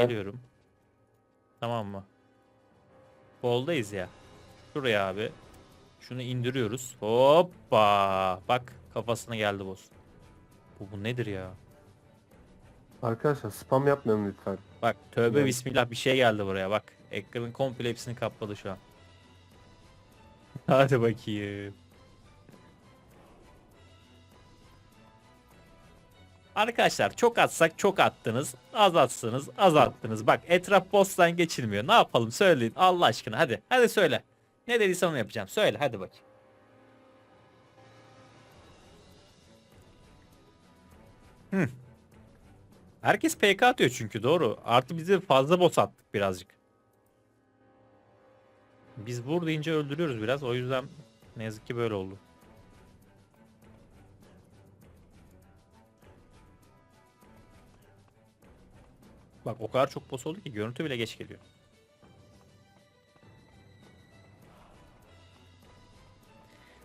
Geliyorum. Tamam mı? Boldayız ya. Şuraya abi. Şunu indiriyoruz. Hoppa. Bak kafasına geldi boss. Bu, bu nedir ya? Arkadaşlar spam yapmayalım lütfen. Bak tövbe Evet. bismillah bir şey geldi buraya bak. Ekranın komple hepsini kapladı şu an. Hadi bakayım. Arkadaşlar çok atsak çok attınız. Az atsanız az attınız. Bak etraf boss'tan geçilmiyor. Ne yapalım söyleyin Allah aşkına hadi. Hadi söyle. Ne dediysem onu yapacağım. Söyle hadi bakayım. Hı. Herkes PK atıyor çünkü doğru. Artı bize fazla boss attık birazcık. Biz vur deyince öldürüyoruz biraz. O yüzden ne yazık ki böyle oldu. Bak o kadar çok boss oldu ki görüntü bile geç geliyor.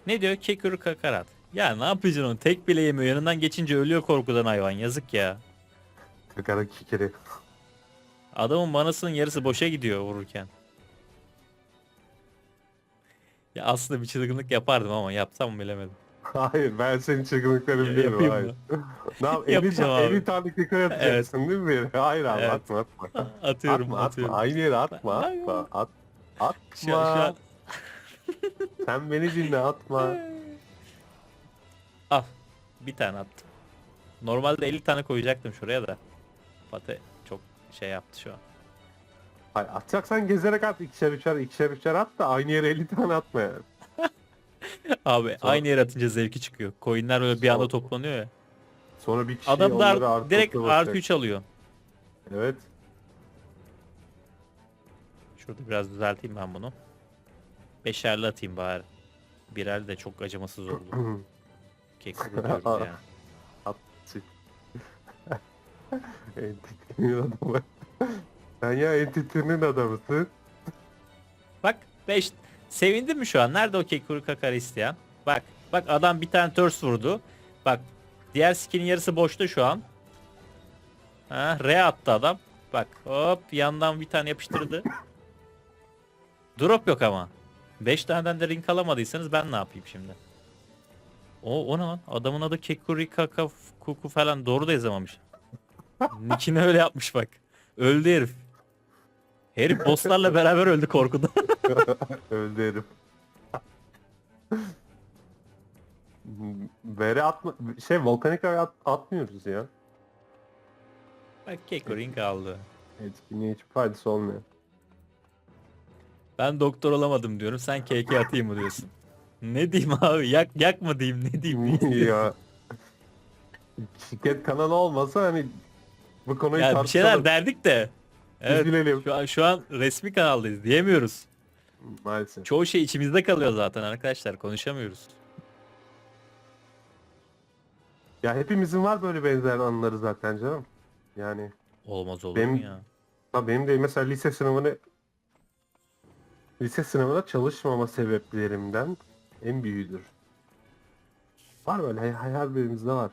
Ne diyor? Kekürü kakarat. Ya ne yapacaksın onu? Tek bile yemiyor. Yanından geçince ölüyor korkudan hayvan. Yazık ya. Kakara kikiri. Adamın manasının yarısı boşa gidiyor vururken. Ya aslında bir çılgınlık yapardım ama yapsam mı bilemedim. Hayır ben senin çılgınlıklarını biliyorum. yapayım Hayır. mı? ne yap? 50, Yapacağım ta- abi. 50 tane kikiri atacaksın değil mi? Hayır abi Evet. atma atma. Atıyorum atma atıyorum. atma. Aynı yere atma atma. At, atma. Şu an, şu an... Sen beni dinle atma. Al. Bir tane attım. Normalde 50 tane koyacaktım şuraya da. Pate çok şey yaptı şu an. Hayır atacaksan gezerek at. ikişer üçer ikişer üçer at da aynı yere 50 tane atma yani. Abi Sonra- aynı yere atınca zevki çıkıyor. Coinler böyle bir anda Sonra- toplanıyor ya. Sonra bir kişi Adam onları da artı direkt otuz basacak. artı 3 alıyor. Evet. Şurada biraz düzelteyim ben bunu. Beşerli atayım bari. Birer de çok acımasız oldu. Kek diyoruz yani. Entitinin adamı. Sen ya entitinin adamısın. Bak 5 sevindin mi şu an? Nerede o kekuru kakar isteyen? Bak bak adam bir tane törs vurdu. Bak diğer skinin yarısı boşta şu an. Ha, R attı adam. Bak hop yandan bir tane yapıştırdı. Drop yok ama. 5 taneden de ring alamadıysanız ben ne yapayım şimdi? O, o ne lan? Adamın adı Kekuri Kaka Kuku falan doğru da yazamamış. Nickini öyle yapmış bak. Öldü herif. Herif bosslarla beraber öldü korkudan. Öldü herif. Vere atma şey volkanik at, atmıyoruz ya. Bak Keko ring aldı. Etkinliğe hiçbir faydası olmuyor. Ben doktor olamadım diyorum. Sen KK atayım mı diyorsun? Ne diyeyim abi? Yak yak mı diyeyim? Ne diyeyim? Ya. Şirket kanalı olmasa hani bu konuyu ya bir tartışalım. şeyler derdik de. Evet. Şu an şu an resmi kanaldayız. Diyemiyoruz. Maalesef. Çoğu şey içimizde kalıyor zaten arkadaşlar. Konuşamıyoruz. Ya hepimizin var böyle benzer anıları zaten canım. Yani Olmaz olur Benim- mu ya? ha benim de mesela lise sınavını lise sınavına çalışmama sebeplerimden en büyüğüdür. Var böyle hayal birimizde var.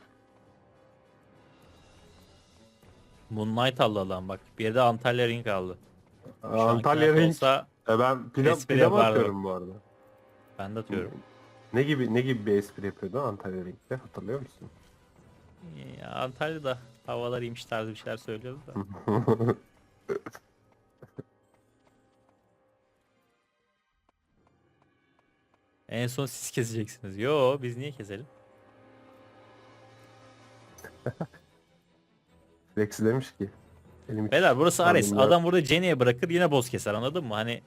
Moonlight aldı adam bak. Bir de Antalya ring aldı. Şu Antalya Ring. olsa E ben pilav, espri pilav yapardı. atıyorum bu arada. ben de atıyorum. Ne gibi ne gibi bir espri yapıyordu Antalya Ring'de hatırlıyor musun? Ya Antalya'da havalar iyiymiş tarzı bir şeyler söylüyordu da. En son siz keseceksiniz. Yo biz niye keselim? Lexi demiş ki. Benim Beyler burası Ares. Adam burada Jenny'e bırakır yine boss keser anladın mı? Hani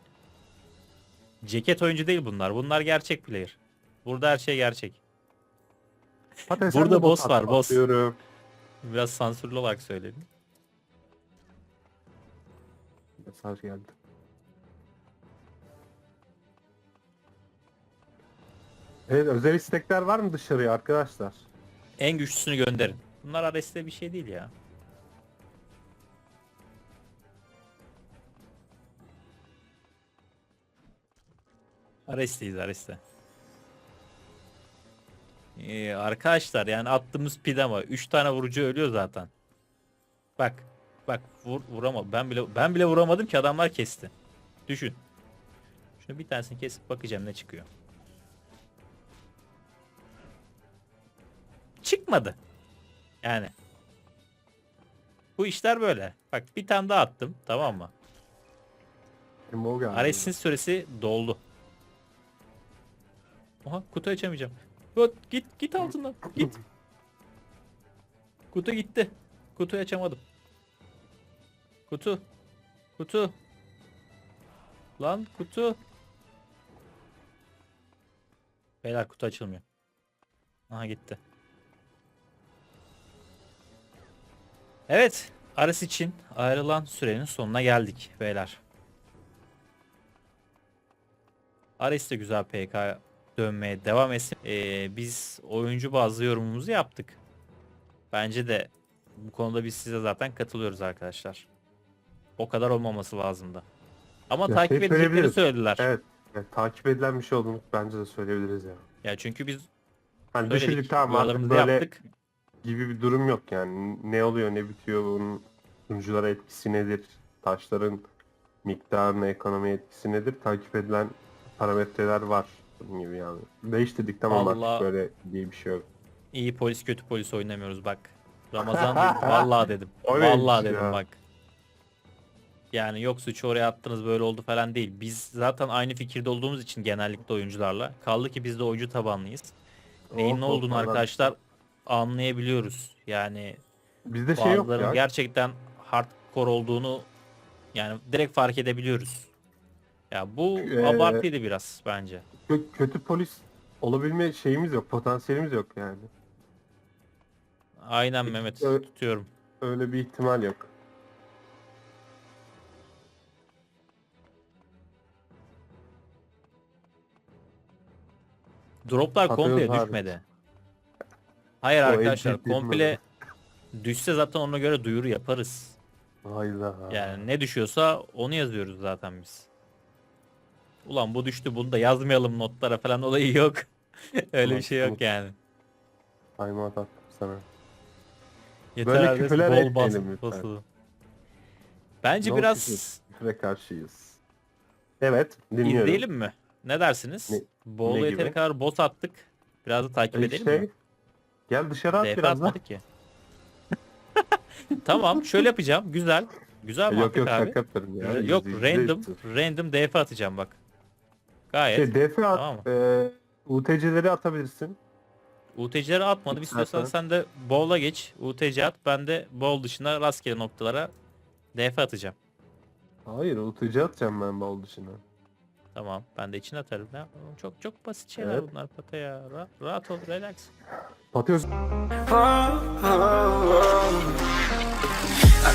ceket oyuncu değil bunlar. Bunlar gerçek player. Burada her şey gerçek. Patates burada de boss var, boss. atıyorum. Biraz sansürlü olarak söyledim. Mesaj geldi. Evet özel istekler var mı dışarıya arkadaşlar? En güçlüsünü gönderin. Bunlar Ares'te bir şey değil ya. Ares'teyiz Ares'te. Ee, arkadaşlar yani attığımız pidama 3 tane vurucu ölüyor zaten. Bak. Bak vur, vuramadım. Ben bile ben bile vuramadım ki adamlar kesti. Düşün. Şunu bir tanesini kesip bakacağım ne çıkıyor. Çıkmadı. Yani. Bu işler böyle. Bak bir tane daha attım tamam mı? Ares'in süresi doldu. Oha kutu açamayacağım. Yok, git git altından git. Kutu gitti. Kutuyu açamadım. Kutu. Kutu. Lan kutu. Beyler kutu açılmıyor. Aha gitti. Evet. Ares için ayrılan sürenin sonuna geldik beyler. Ares de güzel PK dönmeye devam etsin. Ee, biz oyuncu bazlı yorumumuzu yaptık. Bence de bu konuda biz size zaten katılıyoruz arkadaşlar. O kadar olmaması lazımdı. Ama Ya takip şey edecekleri söylediler. Evet. yani takip edilen bir şey olduğunu bence de söyleyebiliriz ya. Ya çünkü biz Hani düşündük tamam artık böyle yaptık. gibi bir durum yok yani. Ne oluyor ne bitiyor bunun sunuculara etkisi nedir? Taşların miktarına ekonomi etkisi nedir? Takip edilen parametreler var. Bunun gibi yani. Değiştirdik tamam Vallahi- artık böyle diye bir şey yok. İyi polis kötü polis oynamıyoruz bak. Ramazan vallahi dedim. Vallahi dedim ya? bak. Yani yok suçu oraya attınız böyle oldu falan değil. Biz zaten aynı fikirde olduğumuz için genellikle oyuncularla. Kaldı ki biz de oyuncu tabanlıyız. Neyin ne olduğunu anladım. arkadaşlar anlayabiliyoruz. Yani Bizde şey yok ya. gerçekten hardcore olduğunu yani direkt fark edebiliyoruz. Ya bu Ee, abartıydı biraz bence. Kö- kötü polis olabilme şeyimiz yok. Potansiyelimiz yok yani. Aynen Mehmet ö- tutuyorum. Öyle bir ihtimal yok. Droplar Atıyoruz komple düşmedi. Hayır O arkadaşlar komple düşse zaten ona göre duyuru yaparız. Hayda. Yani ne düşüyorsa onu yazıyoruz zaten biz. Ulan bu düştü bunu da yazmayalım notlara falan olayı yok. Öyle bir şey yok yani. Timeout attım sana. Yeter Böyle adres küfürler bol etmeyelim lütfen. basılı. Bence No biraz küfür. Ve karşıyız. Evet dinliyorum. izleyelim mi? Ne dersiniz? Ne- Bolu ne yeteri gibi? kadar bot attık. Biraz da takip E edelim şey, mi? Gel dışarı at DF biraz da. atmadık ki. tamam şöyle yapacağım. Güzel. Güzel Yok mantık yok abi. şaka yapıyorum ya. Yok Yüzde yüz random değil. random DF atacağım bak. Gayet. Şey, DF at. Tamam. e, UTC'leri atabilirsin. UTC'leri atmadım. İstiyorsan İstersen. sen de bowl'a geç. UTC at. Ben de bowl dışında rastgele noktalara DF atacağım. Hayır UTC atacağım ben bal dışına. Tamam. Ben de içine atarım. Ya, çok çok basit şeyler Evet. bunlar Pata ya. Ra- rahat ol. Relax. Patıyoruz.